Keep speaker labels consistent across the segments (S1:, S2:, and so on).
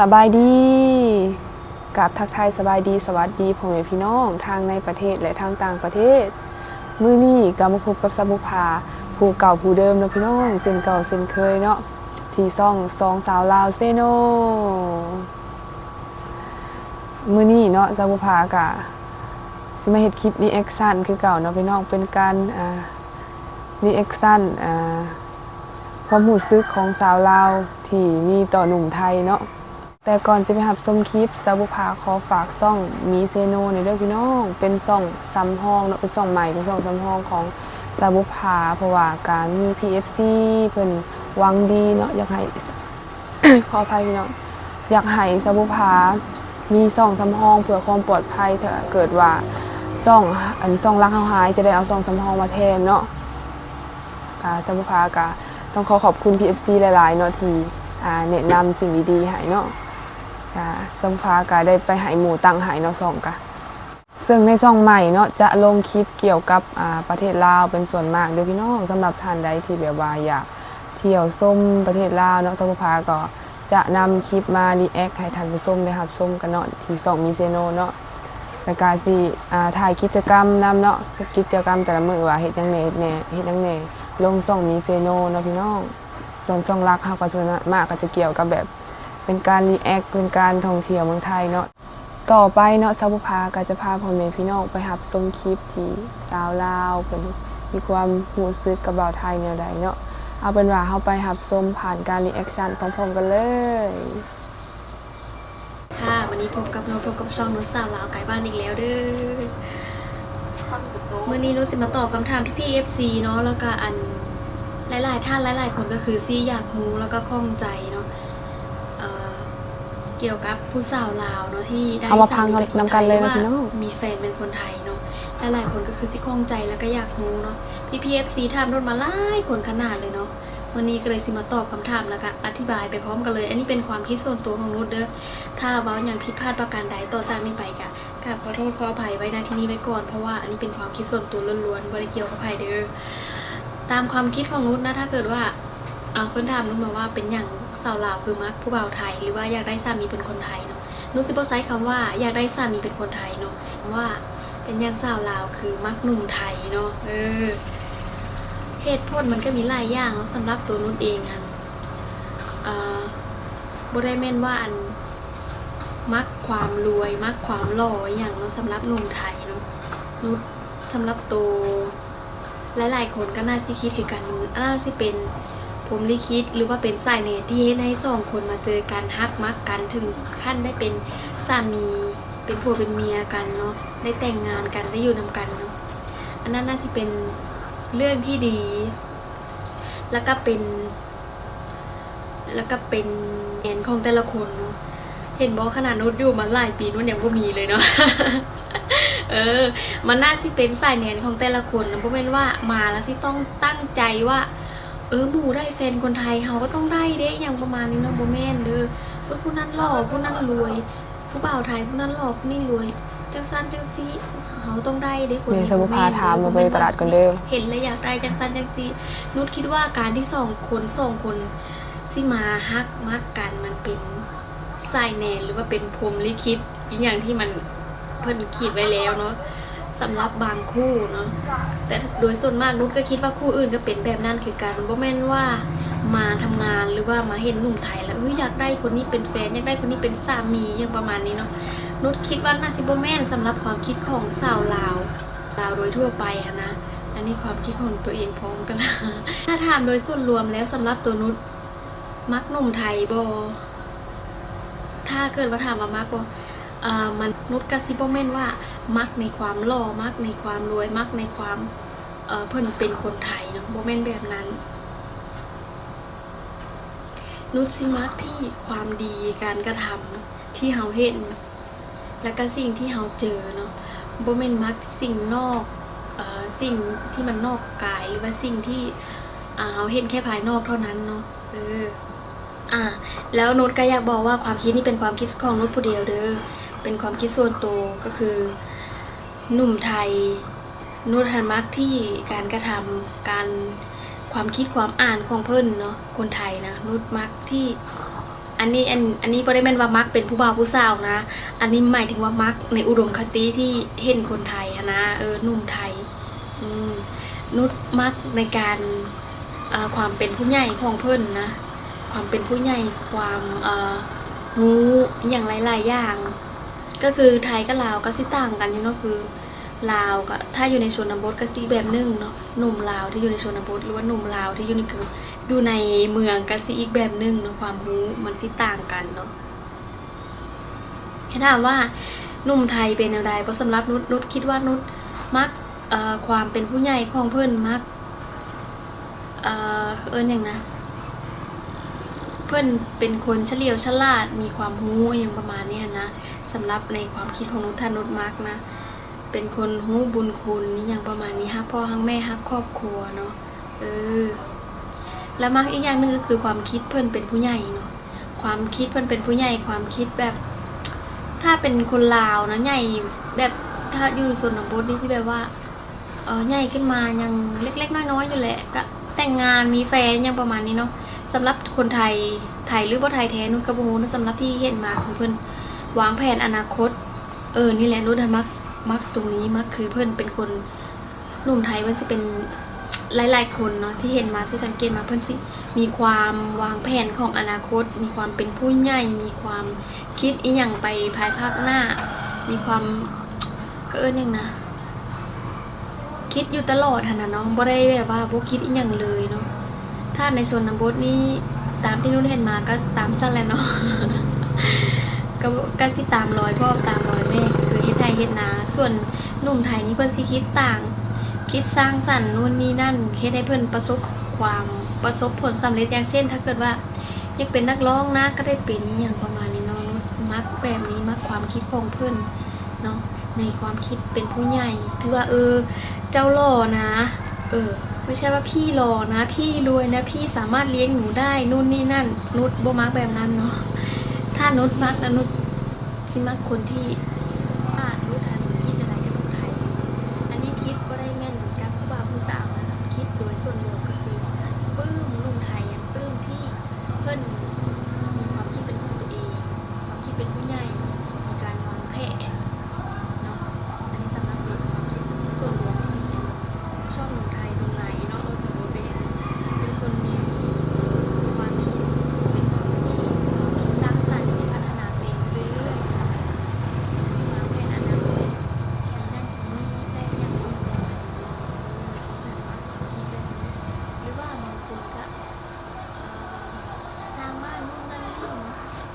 S1: สบายดีกับทักทายสบายดีสวัสดีพ่อแม่พี่น้องทางในประเทศและทางต่างประเทศ มื้อนี้ก็มาพบกับสมุภาผู้เก่าผู้เดิมนะพี่น้องเส้นเก่าเส้นเคยเนาะที่ซ่องสองสาวลาวเซโนมื้อนี้เนาะสมุภากะสิมาเฮ็ดคลิปรีแอคชั่นคือเก่าเนาะพี่น้องเป็นการอ่ารีแอคชั่นอ่าความรู้สึกของสาวลาวที่มีต่อหนุ่มไทยเนาะ แต่ก่อนจะไปหับชมคลิปสาวบุภาขอฝากซ่องมีเซโนในเรื่องพี่น้อง เป็นซ่องซ้ำห้องเนาะเป็นซ่องใหม่เป็นซ่องซ้ำห้องของสาวบุภาเพราะว่าการมี PFC เพิ่นวังดีเนาะอยากให้ขออภัยพี่น้องอยากให้สาวบุภามีซ่องซ้ำห้องเพื่อความปลอดภัยถ้าเกิดว่าซ่องอันซ่องรักเฮาหายจะได้เอาซ่องซ้ำห้องมาแทนเนาะอ่าสาวบุภากะต้องขอขอบคุณ PFC หลายๆเนาะที่แนะนำสิ่งดีๆให้เนาะ สมฟ้าก็ได้ไปหายหมู่ตังหายเนาะสองกะ ซึ่งในซองใหม่เนาะจะลงคลิปเกี่ยวกับประเทศลาวเป็นส่วนมากเด้อพี่น้องสำหรับท่านใดที่แบบว่าอยากเที่ยวส้มประเทศลาวเนาะสมภาก็จะนำคลิปมารีแอคให้ท่านผู้ชมได้รับชมกันเนาะที่ซองมีเซโนเนาะแล้วก็สิถ่ายกิจกรรมนำเนาะกิจกรรมแต่ละมื้อว่าเฮ็ดจังไดเฮ็ดแน่เฮ็ดจังไดลงส่องมีเซโนเนาะพี่น้องส่วนส่องรักเฮาก็ส่วนมากก็จะเกี่ยวกับแบบ เป็นการรีแอคเป็นการท่องเที่ยวเมืองไทยเนาะต่อไปเนาะสาวบุภาก็จะพาพ่อแม่พี่น้องไปหับชมคลิปที่สาวลาวเพิ่นมีความรู้สึกกับบ่าวไทยแนวใดเนาะเอาเป็นว่าเฮาไปหับชมผ่านการรีแอคชั่นพร้อมๆกันเลย
S2: ค่ะวันนี้พบกับเราพบกับช่องนุชสาวลาวไกลบ้านอีกแล้วเด้อเมื่อนี้นุสิมาตอบคำถามที่พี่เอฟซีเนาะแล้วก็อันหลายๆท่านหลายๆคนก็คือซี่อยากรู้แล้วก็ข้องใจเนาะ กี่ยวกับผู้สาวลาวเนาะที่ได้
S1: เอามาพัง
S2: สมีป็
S1: นำกันเลยนะ
S2: ว่า
S1: พี่น้อง
S2: มีแฟนเป็นคนไทยเนาะหลายๆคนก็คือซี่ข้องใจแล้วก็อยากรู้เนาะพี่พีเอฟซีถามนุชมาหลายคนขนาดเลยเนาะวันนี้ก็เลยสิมาตอบคำถามแล้วก็อธิบายไปพร้อมกันเลย อันนี้เป็นความคิดส่วนตัวของนุชเด้อถ้าเว้าอย่างผิดพลาดประการใดต่อจากนี้ไปกะกราบขอโทษขออภัยไว้ณที่นี้ไว้ก่อนเพราะว่าอันนี้เป็นความคิดส่วนตัวล้วนๆบริเกี่ยวกับใครเด้อตามความคิดของนุชนะถ้าเกิดว่า เอาคนถามนุชมาว่าเป็นอย่างสาวลาวคือมักผู้บ่าวไทย หรือว่าอยากได้สามีเป็นคนไทยเนาะนุชสิบ่ใช้คำว่าอยากได้สามีเป็นคนไทยเนาะว่าเป็นอย่างสาวลาวคือมักหนุ่มไทยเนาะเออเหตุผลมันก็มีหลายอย่างเนาะสำหรับตัวนุชเองค่ะเอ่อบ่ได้แม่นว่าอันมักความรวยมักความหล่ออย่างเนาะสำหรับหนุ่มไทยเนาะนุชสำหรับตัวหลายๆคนก็น่าสิคิดคือกันน่าสิเป็น ผมลิคิดหรือว่าเป็นสายเนตที่เฮ็ดให้สองคนมาเจอกันฮักมักกันถึงขั้นได้เป็นสามี เป็นผัวเป็นเมียกันเนาะได้แต่งงานกันได้อยู่นำกันเนาะอันนั้นน่าสิเป็นเรื่องที่ดี แล้วก็เป็น แล้วก็เป็นแอนของแต่ละคนเนาะเห็นบอกขนาดนุชอยู่มาหลายปีนุชยังก็มีเลยเนาะเออ มันน่าสิเป็นสายแนนของแต่ละคนนะเพราะเป็นว่ามาแล้วสิต้องตั้งใจว่า ออหมูได้แฟนคนไทยเขาก็ต้องได้เด้อย่างประมาณนี้เนาะโบแมนเด้อเออผู้นั้นหล่อผู้นั้นรวย ผู้บ่าวไทยผู้นั้นหล่อผู้นี้รวยจังซันจังซีเขาต้องได้เด้คน
S1: เม
S2: นี้
S1: สาวบุภาถามมาไปตลาดกันเด้อ
S2: เห็นแล้วอยากได้จังซันจังซีนุชคิดว่าการที่สองคนสองคนสิมาฮักมักกันมันเป็นสายแนนหรือว่าเป็นพรหมลิขิตอีกอย่างที่มันเพิ่นคิดไว้แล้วเนาะ สำหรับบางคู่เนาะแต่โดยส่วนมากนุชก็คิดว่าคู่อื่นก็เป็นแบบนั้นคือการบ่แม่นว่ามาทำงานหรือว่ามาเห็นหนุ่มไทยแล้วอยอยากได้คนนี้เป็นแฟนอยากได้คนนี้เป็นสามีอย่างประมาณนี้เนาะนุชคิดว่าน่าสิบ่แม่นสำหรับความคิดของสาวลาวลาวโดยทั่วไปอะนะอันนี้ความคิดของตัวเองพร้อมกันละถ้าถามโดยส่วนรวมแล้วสำหรับตัวนุชมักหนุ่มไทยบ่ถ้าเกิดว่าถามว่ามากก็อ่ามันนุชกระซิบบ่แม่นว่า มักในความหล่อมักในความรวยมักในความเอ่อเพิ่นเป็นคนไทยเนาะบ่แม่นแบบนั้น นุชสิมักที่ความดีการกระทำที่เฮาเห็น และก็สิ่งที่เฮาเจอเนาะบ่แม่นมักสิ่งนอกออสิ่งที่มันนอกกายหรือว่าสิ่งที่เฮาเห็นแค่ภายนอกเท่านั้นเนาะเอออ่าแล้วนุชก็อยากบอกว่าความคิดนี่เป็นความคิดของนุชผู้เดียวเด้อเป็นความคิดส่วนตัวก็คือ หนุ่มไทยนุชหันมักที่การกระทำการความคิดความอ่านของเพิ่นเนาะคนไทยนะนุชมักที่อันนี้อันอันนี้บ่ได้แม่นว่ามักเป็นผู้บ่าวผู้สาวนะ อันนี้หมายถึงว่ามักในอุดมคติที่เห็นคนไทยนะเออหนุ่มไทยอืมนุชมักในการความเป็นผู้ใหญ่ของเพิ่นนะ ความเป็นผู้ใหญ่ความเอ่อรู้อย่างหลายๆอย่าง ก็คือไทยกับลาวก็สิต่างกันอยู่เนาะคือลาวก็ถ้าอยู่ในชนบทก็สิแบบนึงเนาะหนุ่มลาวที่อยู่ในชนบทหรือว่าหนุ่มลาวที่อยู่ในคืออยู่ในเมืองก็สิอีกแบบนึงเนาะความรู้มันสิต่างกันเนาะถ้าถามว่าหนุ่มไทยเป็นแนวใดเพราะสำหรับนุชนุชคิดว่านุชมักความเป็นผู้ใหญ่ของเพิ่อนมักเออเอิ้นหยังนะ เพื่อนเป็นคนเฉลียวฉลาดมีความรู้อย่างประมาณนี้นะ สำหรับในความคิดของนุชทานุชมักนะ เป็นคนรู้บุญคุณนี่อย่างประมาณนี้ฮักพ่อฮักแม่ฮักครอบครัวเนาะเออแล้วมักอีกอย่างหนึงก็คือความคิดเพื่อนเป็นผู้ใหญ่เนาะความคิดเพื่อนเป็นผู้ใหญ่ความคิดแบบ ถ้าเป็นคนลาวนะใหญ่แบบถ้าอยู่ส่วนของบทนี่ที่แบบว่าเออใหญ่ขึ้นมายังเล็ก ๆ น้อยๆอยู่แหละก็แต่งงานมีแฟนย่างประมาณนี้เนาะสำหรับคนไทยไทยหรือว่าไทยแท้นุ่นกระโบนะสำหรับที่เห็นมาของเพื่อน วางแผนอนาคต เออ นี่แหละนุ่นมักมักตรงนี้มักคือเพื่อนเป็นคนหนุ่มไทยมันจะเป็นหลายๆคนเนาะที่เห็นมาที่สังเกตมาเพื่อนสิมีความวางแผนของอนาคต มีความเป็นผู้ใหญ่มีความคิดอีหยังไปภายภาคหน้า มีความก็เอิ้นยังนะคิดอยู่ตลอดหันนะเนาะบ่ได้แบบว่าบ่คิดอีหยังเลยเนาะถ้าในส่วนนำบทนี่ตามที่นุ่นเห็นมาก็ตามสั้นแหละเนาะ ก็ก็สิตามรอยพ่อตามรอยแม่คือเฮ็ดไทยเฮ็ดนา ส่วนหนุ่มไทยนี่เพิ่นสิคิดต่าง คิดสร้างสรรค์นู่นนี่นั่นเฮ็ดให้เพิ่นประสบความประสบผลสำเร็จอย่างเช่น ถ้าเกิดว่าอยากเป็นนักร้องนะก็ได้เป็นอย่างประมาณนี้เนาะมักแบบนี้มักความคิดของเพิ่นเนาะในความคิดเป็นผู้ใหญ่คือว่าเออ เจ้าหล่อนะเออไม่ใช่ว่าพี่รอนะ พี่รวยนะ พี่สามารถเลี้ยงหนูได้นู่นนี่นั่นนุชโบมักแบบนั้นเนาะ ถ้านุชมักนะนุชสิมักคนที่อ่านุชทันคิดอะไรกับนุชไทย อันนี้คิดก็ได้แม่นกับผู้บ่าวผู้สาวนะคิดโดยส่วนรวมก็คือปลื้มลุงไทยอย่างปลื้มที่เพื่อนมีความคิดเป็นของตัวเอง ความคิดเป็นผู้ใหญ่มีการวางแผนเนาะอันนี้สำหรับนุชความคิดส่วนรวมของนุช ชอบหนุ่มไทยตรงไหนเนาะเออถือว่าเป็นเป็นคนมีความคิดเป็นของตัวเองมีสร้างสรรค์ที่พัฒนาตัวเองเรื่อยๆมีวางแผนอนาคตมีนั่นมีนี่ได้อย่างรู้ประมาณนี้เนาะเออแบบว่าคิดแบบนี้หรือว่าบางคนก็เอ่อสร้างบ้านนู่นนั่นนี่เนาะ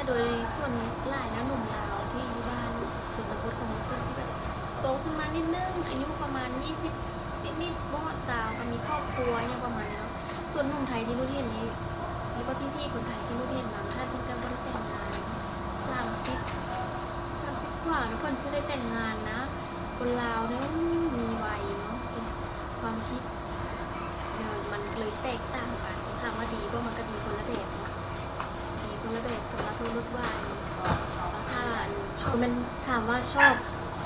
S2: แต่โดยส่วนหลายนะหนุ่มลาวที่อยู่บ้านสุนทรของเพื่อนที่แบบโตขึ้นมานิดนึงอายุประมาณ20นิดๆบ่ฮอดสาวก็มีครอบครัวอย่างประมาณนี้เนาะส่วนหนุ่มไทยที่นุ่นเห็นนี้หรือว่าพี่ๆคนไทยที่นุ่นเห็นมาถ้าเพิ่นจะบ่ได้แต่งงานสามสิบสามสิบกว่าแล้วเพิ่นจะได้แต่งงานนะ คนลาวเนี่ยมีวัยเนาะความคิดเดี๋ยมันเลยแตกต่างกันถามว่าดีก็มัน นุ่นรู้ว่าแล้วถ้ามันถามว่าชอบ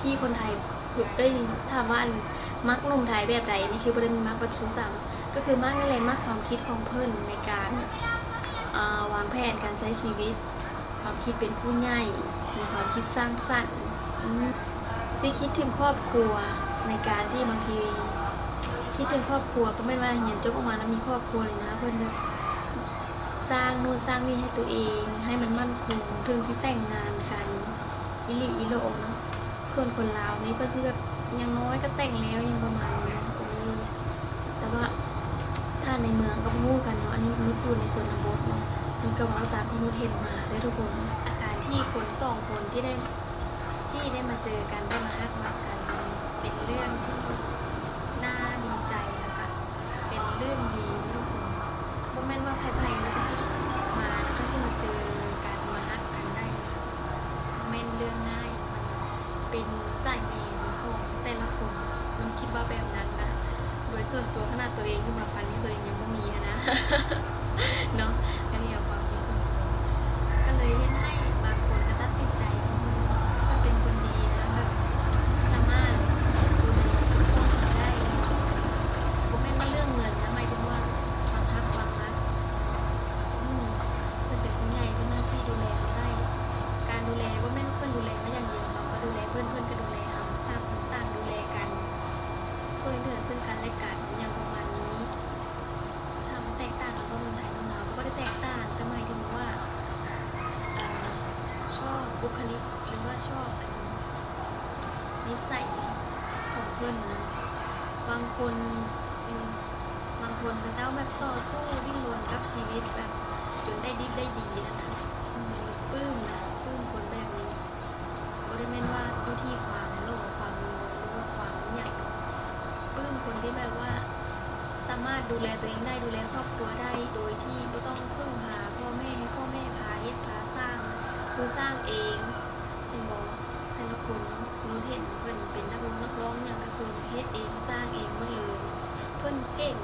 S2: พี่คนไทยคือเอ้ถามว่าอันมักหนุ่มไทยแบบใดนี่คือประเด็นมักแบบชูสาวก็คือมักนั่นแหละมักความคิดของเพิ่นในการวางแผนการใช้ชีวิต ความคิดเป็นผู้ใหญ่มีความคิดสร้างสรรค์อืมสิคิดถึงครอบครัวในการที่บางทีคิดถึงครอบครัวก็ไม่ว่าเห็นจบออกมาแล้วมีครอบครัวเลยนะเพิ่อนแบบ สร้างนู่นสร้างนี่ให้ตัวเอง ให้มันมั่นคงถึงที่แต่งงานกันอิลิอิโลเนาะส่วนคนลาวนี่เพิ่นที่แบบยังน้อยก็แต่งแล้วยังประมาณนี้เออแต่ว่าถ้าในเมืองก็มู่กันเนาะอันนี้นุชอยู่ในส่วนบทเนาะมันก็ว่าตามที่นุชเห็นมาได้ทุกคนอาการที่คนสองคนที่ได้ที่ได้มาเจอกันได้มาฮักมากันเป็นเรื่องที่น่าดีใจแล้วก็เป็นเรื่องดีนะทุกคนโมเมนต์ว่าไพ่ๆแล้วก็สิมาแล้วก็สิมาเจอกันมาฮักกันได้โมเมนต์เรื่องง่ายมัน เป็นสายเมนของแต่ละคนมันคิดว่าแบบนั้นนะ โดยส่วนตัวขนาดตัวเองที่มาปันนี่ตัวเองยังไม่มีอะนะ เนาะก็เรียกความคิดส่วนตัวก็เลยเฮ็ดให้บางคนก็ตัดสินใจว่าเป็นคนดีนะแบบสามารถดูแลปกป้องเขาได้ผมไม่นว่าเรื่องเงินนะหมายถึงว่าความรักความรักอืมเป็นเป็นผู้ใหญ่ก็น่าสิ พิ่นนะบางคนอืมบางคนเขาเจ้าแบบ ต่อสู้ดิ้นรนกับชีวิตแบบจนได้ดิบได้ดีนะนะปลื้มนะปลื้มคนแบบนี้บริเวณว่าอยู่ที่ความโลภความรวยหรือว่าความอหย่างปลื้มคนที่แบบว่า สามารถดูแลตัวเองได้ดูแลครอบครัวได้โดยที่ไม่ต้องพึ่งพาพ่อแม่ให้พ่อแม่พาเฮ็ดพาสร้าง คือสร้างเองเห็นบอกแต่ละคนเนาะนุชเห็นเพิ่นเป็นนักร้องนักร้องอย่างก็คือเฮ็ดเองสร้างเองหมดเลยเพิ่นเก่ง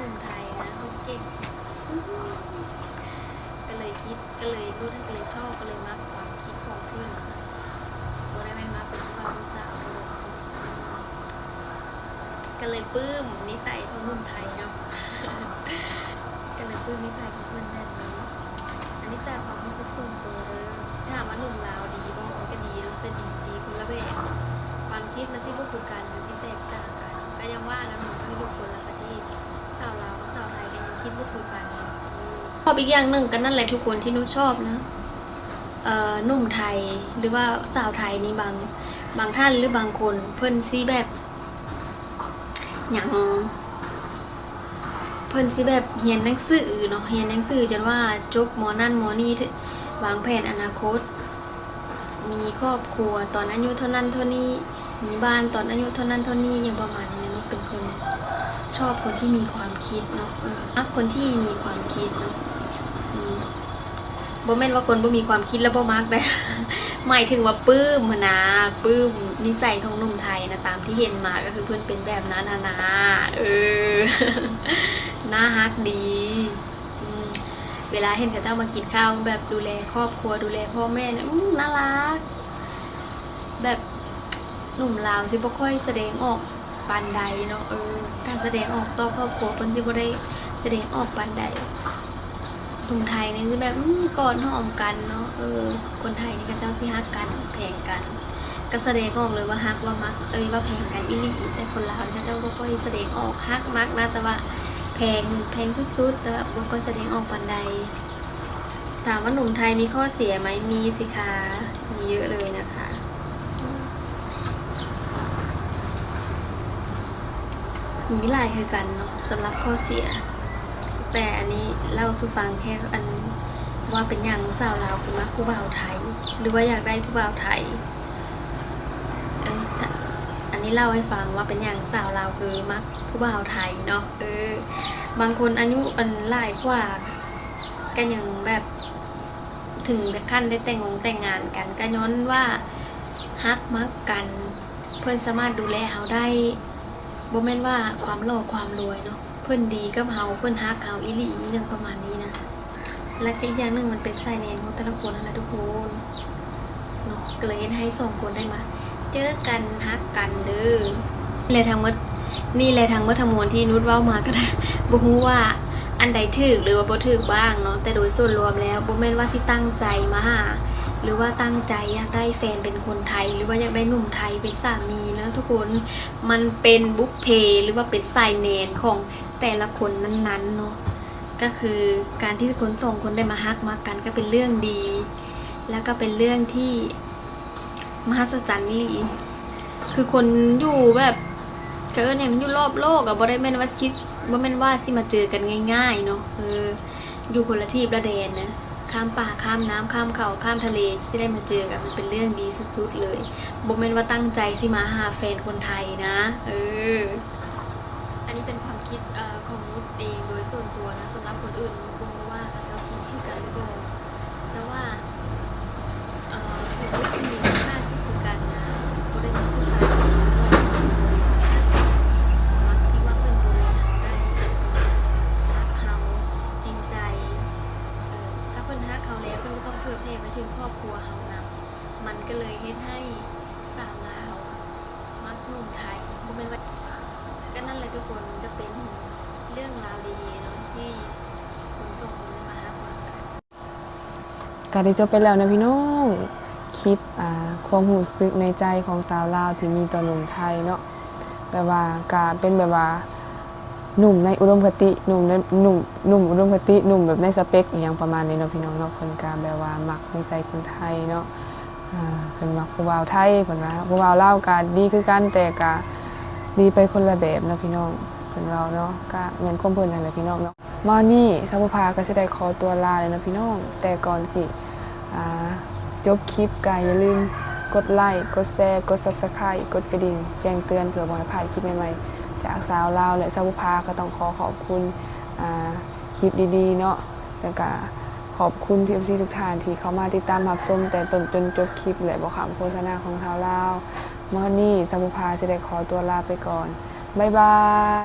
S2: หนุ่มไทยนะเขาเก่งก็เลยคิดก็เลยรู้ท่านก็เลยชอบก็เลยมักความคิดของเพื่อนก็ได้ไม่มาเป็นความผู้สาวก็เลยปื้มนิสัยของหนุ่มไทยเนาะก็เลยปื้มนิสัยของเพื่อนแบบนี้อันนี้จากความรู้สึกส่วนตัวเลยถ้ามว่าหนุ่มลาวดีบ้างก็ดีรู้สึกดีดีคนละแบบความคิดมันสิบ่คือกันมันสิแตกต่างกันก็ยังว่าแล้วหนุ่มก็อยู่คนละเทศสาวลาวกับสาวไทยก็ยังคิดบ่คือกัน อบอีกอย่างหนึ่งก็นั่นแหละทุกคนที่นุชชอบนะเอ่อนุ่มไทยหรือว่าสาวไทยนี่บางบางท่านหรือบางคนเพิ่นสิแบบอย่างเพิ่นสิแบบเรียนหนังสือเนาะเรียนหนังสือจนว่าจบมอนั่นมอนี่วางแผนอนาคต มีครอบครัวตอนอายุเท่านั้นเท่านี้มีบ้านตอนอายุเท่านั้นเท่านี้อย่างประมาณนี้นาะเป็นคนชอบคนที่มีความคิดเนาะออรักคนที่มีความคิดเนาะ บ่แม่นว่าคนบ่มีความคิดแล้วบ่มักได้หมายถึงว่าปื้มนะปื้มนิสัยของหนุ่มไทยนะตามที่เห็นมาก็คือเพื่อนเป็นแบบนั้นนะนะเออน่าฮักดีเวลาเห็นเขาเจ้ามากินข้าวแบบดูแลครอบครัวดูแลพ่อแม่เนี่ยน่ารัก แบบหนุ่มลาวสิบ่ค่อยแสดงออกปานใดเนาะเออการแสดงออกต่อครอบครัวเพิ่นสิบ่ได้แสดงออกปานใด หนุ่มไทยนี่คือแบบอืมกอดหอมกันเนาะเออ คนไทยนี่ก็เจ้าสิฮักกันแพงกันก็แสดงออกเลยว่าฮักว่ามักเอ้ยว่าแพงกันอีหลีแต่คนลาวนี่เขาเจ้าบ่ค่อยแสดงออกฮักมักนะแต่ว่าแพงแพงสุดๆแต่ว่าบ่ค่อยแสดงออกปานใดถามว่าหนุ่มไทยมีข้อเสียไหมมีสิคะมีเยอะเลยนะคะมีหลายคือกันเนาะสำหรับข้อเสีย แต่อันนี้เล่าสู่ฟังแค่อันว่าเป็นอย่างสาวลาวคือมักผู้บ่าวไทย หรือว่าอยากได้ผู้บ่าวไทยเอ้ยแต่อันนี้เล่าให้ฟังว่าเป็นอย่างสาวลาวคือมักผู้บ่าวไทยเนาะเออ บางคนอายุอันหลายกว่าก็ยังแบบถึงขั้นได้แต่งงแต่งงานกันก็ย้อนว่าฮักมักกัน เพื่อนสามารถดูแลเขาได้บ่แม่นว่าความโลภความรวยเนาะ พื่อนดีกับเฮาเพื่อนฮักเฮาอีหลีเรื่งประมาณนี้นะ และอีกอย่างหนึ่งมันเป็นไซเนนของแต่ละคนนะทุกคนเนาะก็เลยเฮ็ดให้สองคนได้มา เจอกันฮักกันเด้อนี่แหละทางหมดนี่แหละทางหมดทั้งมวลที่นุชเว้ามาก็ได้บ่ฮู้ว่าอันใดถูกหรือว่าบ่ถูกบ้างเนาะแต่โดยส่วนรวมแล้วบ่แม่นว่าสิตั้งใจมาหาหรือว่าตั้งใจอยากได้แฟนเป็นคนไทย หรือว่าอยากได้หนุ่มไทยเป็นสามีนะทุกคนมันเป็นบุฟเพหรือว่าเป็นไซเนนของ แต่ละคนนั้นๆเนาะก็คือการที่คนสองคนได้มาฮักมากันก็เป็นเรื่องดี แล้วก็เป็นเรื่องที่มหัศจรรย์นี่หลีคือคนอยู่แบบเกิดเนี่ยมันอยู่รอบโลกอะบ่ได้แม่นว่าคิดบ่แม่นว่าสิมาเจอกันง่ายๆเนาะเอออยู่คนละที่ประแดนนะข้ามป่าข้ามน้ำข้ามเขาข้ามทะเลที่ได้มาเจอกันมันเป็นเรื่องดีสุดๆเลยบ่แม่นว่าตั้งใจสิมาหาแฟนคนไทยนะ เออ อันนี้เป็น คิดอของนุชเองโดยส่วนตัวนะสำหรับคนอื่นนุชบอกว่าอาจจะคิดคือกันหรือเปล่าแต่ว่าเอ่อถือว่าเป็นมีค่าที่คือกันนะก็ได้เป็นผู้ชายที่มักที่ว่าเพิ่นดูแลเราได้รักเขาจริงใจเออถ้าเพิ่นฮักเขาแล้วเพิ่นก็ต้องเผื่อแผ่ไปถึงครอบครัวเขานะมันก็เลยเฮ็ดให้สาวลาวมักหนุ่มไทยบ่แม่นว่า ก็นั่นแหละทุกคนก็เป็นเรื่องราวดีๆเนาะที่คุณส่งคนมารับฟังกัน
S1: ก็ได้จบไปแล้วนะพี่น้องคลิปความรู้สึกในใจของสาวลาวที่มีต่อหนุ่มไทยเนาะแบบว่าก็เป็นแบบว่าหนุ่มในอุดมคติหนุ่มในหนุ่มหนุ่มอุดมคติหนุ่มแบบในสเปคอย่างประมาณนี้เนาะพี่น้องเนาะคนกลารแบบว่ามักนิสัยคนไทยเนาะเพิ่นมักผู้บ่าวไทยเพิ่นว่าผู้บ่าวลาวก็ดีคือกันแต่ก็ดีไปคนละแบบเนาะพี่น้องเพิ่นเว้าเนาะก็แม่นความเพิ่นนั่นแหละพี่น้องเนาะ มานี่สาวผู้พาก็สิได้ขอตัวลาเลยนะพี่น้อง แต่ก่อนสิจบคลิปก็อย่าลืมกดไลค์กดแชร์กด Subscribe กดกระดิ่ง แจ้งเตือนเพื่อบ่ให้พลาดคลิปใหม่ๆ จากสาวลาวและสาวผู้พาก็ต้องขอขอบคุณคลิปดีๆ เนาะแล้วก็ขอบคุณพีเอฟซีทุกท่านที่เข้ามาติดตามรับชมแต่ตนจนจบคลิปและบอกคำโฆษณาของชาวลาวเมื่อนี้สมุภาจะได้ขอตัวลาไปก่อนบ๊ายบาย